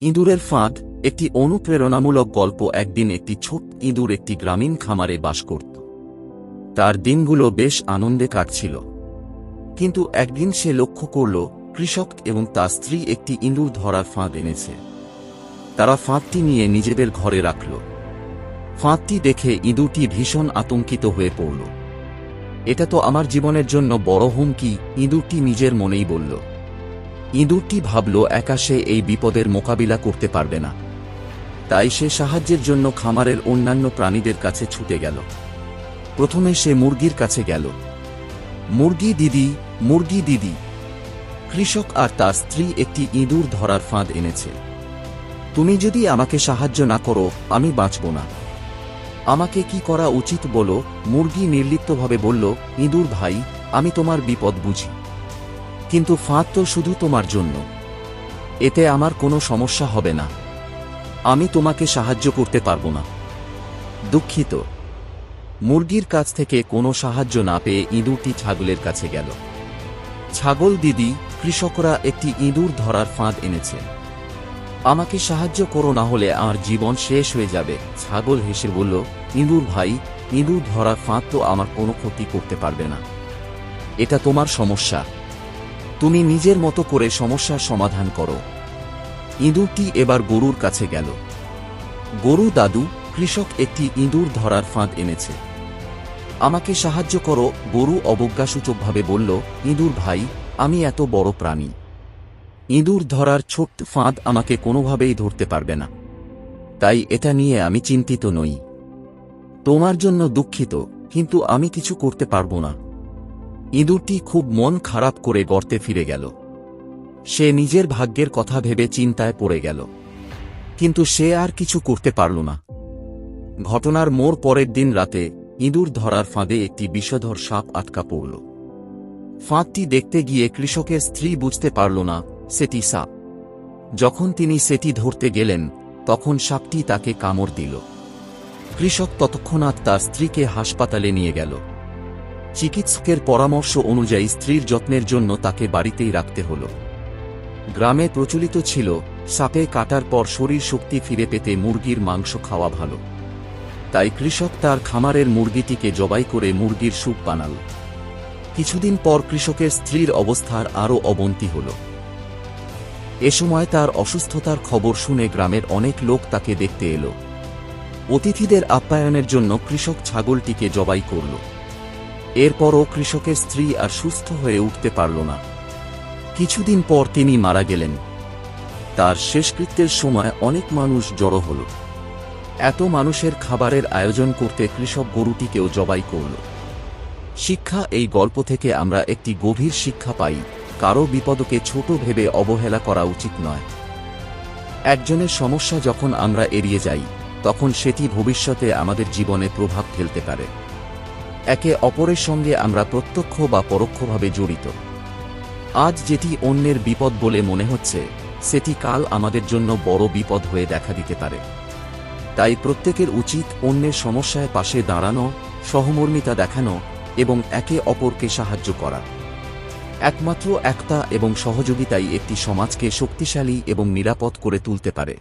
ইঁদুরের ফাঁদ, একটি অনুপ্রেরণামূলক গল্প একদিন একটি ছোট ইঁদুর একটি গ্রামীণ খামারে বাস করত। তার দিনগুলো বেশ আনন্দে কাটছিল। কিন্তু একদিন সে লক্ষ্য করল, কৃষক এবং তার স্ত্রী একটি ইঁদুর ধরার ফাঁদ এনেছে। তারা ফাঁদটি নিয়ে নিজেদের ঘরে রাখল। ফাঁদটি দেখে ইঁদুরটি ভীষণ আতঙ্কিত হয়ে পড়ল। এটা তো আমার জীবনের জন্য বড় হুমকি, ইঁদুরটি নিজের মনেই বলল। ইঁদুরটি ভাবল, একা সে এই বিপদের মোকাবিলা করতে পারবে না। তাই সে সাহায্যের জন্য খামারের অন্যান্য প্রাণীদের কাছে ছুটে গেল। প্রথমে সে মুরগির কাছে গেল। মুরগি দিদি মুরগি দিদি। কৃষক আর তার স্ত্রী একটি ইঁদুর ধরার ফাঁদ এনেছে। তুমি যদি আমাকে সাহায্য না করো, আমি বাঁচব না। আমাকে কি করা উচিত বলো? মুরগি নির্লিপ্তভাবে বলল, ইঁদুর ভাই, আমি তোমার বিপদ বুঝি। কিন্তু ফাঁদ তো শুধু তোমার জন্য। এতে আমার কোনো সমস্যা হবে না। আমি তোমাকে সাহায্য করতে পারব না। দুঃখিত। মুরগির কাছ থেকে কোনো সাহায্য না পেয়ে ইঁদুরটি ছাগলের কাছে গেল। ছাগল দিদি, কৃষকরা একটি ইঁদুর ধরার ফাঁদ এনেছে। আমাকে সাহায্য করো না হলে আমার জীবন শেষ হয়ে যাবে। ছাগল হেসে বলল, ইঁদুর ভাই, ইঁদুর ধরার ফাঁদ তো আমার কোনো ক্ষতি করতে পারবে না। এটা তোমার সমস্যা। তুমি নিজের মতো করে সমস্যার সমাধান করো। ইঁদুরটি এবার গরুর কাছে গেল। গরু দাদু, কৃষক একটি ইঁদুর ধরার ফাঁদ এনেছে। আমাকে সাহায্য করো, গরু অবজ্ঞাসূচকভাবে বলল, ইঁদুর ভাই, আমি এত বড় প্রাণী। ইঁদুর ধরার ছোট্ট ফাঁদ আমাকে কোনোভাবেই ধরতে পারবে না। তাই এটা নিয়ে আমি চিন্তিত নই। তোমার জন্য দুঃখিত, কিন্তু আমি কিছু করতে পারব না। ইঁদুরটি খুব মন খারাপ করে গর্তে ফিরে গেল। সে নিজের ভাগ্যের কথা ভেবে চিন্তায় পড়ে গেল। কিন্তু সে আর কিছু করতে পারল না। ঘটনার মোর পরের দিন রাতে ইঁদুর ধরার ফাঁদে একটি বিষধর সাপ আটকা পড়ল। ফাঁদটি দেখতে গিয়ে কৃষকের স্ত্রী বুঝতে পারল না সেটি সাপ। যখন তিনি সেটি ধরতে গেলেন, তখন সাপটি তাকে কামড় দিল। কৃষক তৎক্ষণাৎ তার স্ত্রীকে হাসপাতালে নিয়ে গেল। চিকিৎসকের পরামর্শ অনুযায়ী স্ত্রীর যত্নের জন্য তাকে বাড়িতেই রাখতে হল। গ্রামে প্রচলিত ছিল, সাপে কাটার পর শরীর শক্তি ফিরে পেতে মুরগির মাংস খাওয়া ভালো। তাই কৃষক তার খামারের মুরগিটিকে জবাই করে মুরগির স্যুপ বানাল। কিছুদিন পর কৃষকের স্ত্রীর অবস্থার আরও অবনতি হল। এ সময় তার অসুস্থতার খবর শুনে গ্রামের অনেক লোক তাকে দেখতে এলো। অতিথিদের আপ্যায়নের জন্য কৃষক ছাগলটিকে জবাই করল। এরপরও কৃষকের স্ত্রী আর সুস্থ হয়ে উঠতে পারল না। কিছুদিন পর তিনি মারা গেলেন। তার শেষকৃত্যের সময় অনেক মানুষ জড়ো হল। এত মানুষের খাবারের আয়োজন করতে কৃষক গরুটিকেও জবাই করল। শিক্ষা, এই গল্প থেকে আমরা একটি গভীর শিক্ষা পাই কারও বিপদকে ছোট ভেবে অবহেলা করা উচিত নয়। একজনের সমস্যা যখন আমরা এড়িয়ে যাই, তখন সেটি ভবিষ্যতে আমাদের জীবনে প্রভাব ফেলতে পারে। একে অপরের সঙ্গে আমরা প্রত্যক্ষ বা পরোক্ষভাবে জড়িত। আজ যেটি অন্যের বিপদ বলে মনে হচ্ছে, সেটি কাল আমাদের জন্য বড় বিপদ হয়ে দেখা দিতে পারে। তাই প্রত্যেকের উচিত অন্যের সমস্যায় পাশে দাঁড়ানো, সহমর্মিতা দেখানো এবং একে অপরকে সাহায্য করা। একমাত্র একতা এবং সহযোগিতাই একটি সমাজকে শক্তিশালী এবং নিরাপদ করে তুলতে পারে।